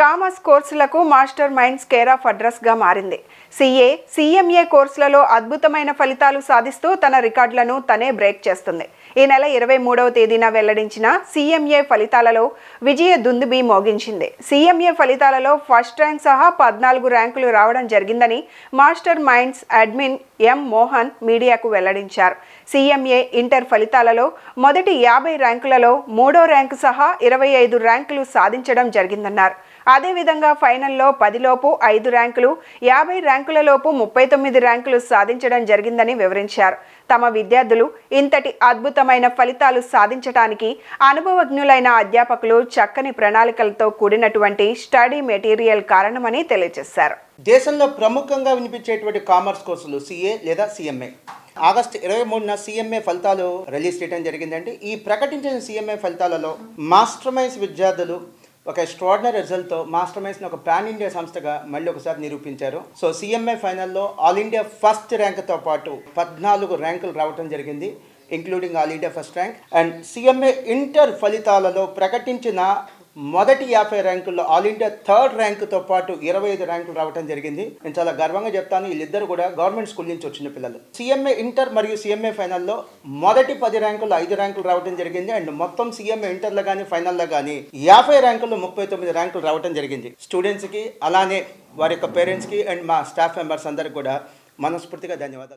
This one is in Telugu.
కామర్స్ కోర్సులకు మాస్టర్ మైండ్స్ కేర్ ఆఫ్ అడ్రస్గా మారింది. సిఏ సిఎంఏ కోర్సులలో అద్భుతమైన ఫలితాలు సాధిస్తూ తన రికార్డులను తనే బ్రేక్ చేస్తుంది. ఈ నెల ఇరవై మూడవ తేదీన వెల్లడించిన సిఎంఏ ఫలితాలలో విజయ దుందుబి మోగించింది. సిఎంఏ ఫలితాలలో ఫస్ట్ ర్యాంక్ సహా పద్నాలుగు ర్యాంకులు రావడం జరిగిందని master minds admin M Mohan మీడియాకు వెల్లడించారు. సీఎంఏ ఇంటర్ ఫలితాలలో మొదటి యాభై ర్యాంకులలో మూడో ర్యాంకు సహా ఇరవై ఐదు ర్యాంకులు సాధించడం జరిగిందన్నారు. అదేవిధంగా ఫైనల్లో పదిలోపు ఐదు ర్యాంకులు యాభై ర్యాంకులలోపు ముప్పై తొమ్మిది ర్యాంకులు సాధించడం జరిగిందని వివరించారు. తమ విద్యార్థులు ఇంతటి అద్భుతమైన ఫలితాలు సాధించడానికి అనుభవజ్ఞులైన అధ్యాపకులు చక్కని ప్రణాళికలతో కూడినటువంటి స్టడీ మెటీరియల్ కారణమని తెలియజేశారు. దేశంలో ప్రముఖంగా వినిపించేటువంటి కామర్స్ కోర్సులు సిఏ లేదా సిఎంఏ. ఆగస్ట్ ఇరవై మూడున సిఎంఏ ఫలితాలు రిలీజ్ చేయడం జరిగిందండి. ఈ ప్రకటించిన సిఎంఏ ఫలితాలలో మాస్టర్ మైన్స్ విద్యార్థులు ఒక ఎక్స్ట్రాడినరీ రిజల్ట్తో మాస్టర్ మైన్స్ని ఒక పాన్ ఇండియా సంస్థగా మళ్ళీ ఒకసారి నిరూపించారు. సో సిఎంఏ ఫైనల్లో ఆల్ ఇండియా ఫస్ట్ ర్యాంక్తో పాటు పద్నాలుగు ర్యాంకులు రావడం జరిగింది including all India first rank and CMA inter ఫలితాలలో ప్రకటించిన మొదటి యాభై ర్యాంకుల్లో ఆల్ ఇండియా థర్డ్ ర్యాంకుతో పాటు ఇరవై ఐదు ర్యాంకులు రావడం జరిగింది. నేను చాలా గర్వంగా చెప్తాను వీళ్ళిద్దరు కూడా గవర్నమెంట్ స్కూల్ నుంచి వచ్చిన పిల్లలు. సీఎంఏ ఇంటర్ మరియు సీఎంఏ ఫైనల్లో మొదటి పది ర్యాంకులు ఐదు ర్యాంకులు రావడం జరిగింది. అండ్ మొత్తం సీఎంఏ ఇంటర్లో కానీ ఫైనల్లో కానీ యాభై ర్యాంకుల్లో ముప్పై తొమ్మిది ర్యాంకులు రావడం జరిగింది. స్టూడెంట్స్కి అలానే వారి యొక్క పేరెంట్స్కి అండ్ మా స్టాఫ్ మెంబర్స్ అందరికి కూడా మనస్ఫూర్తిగా ధన్యవాదాలు.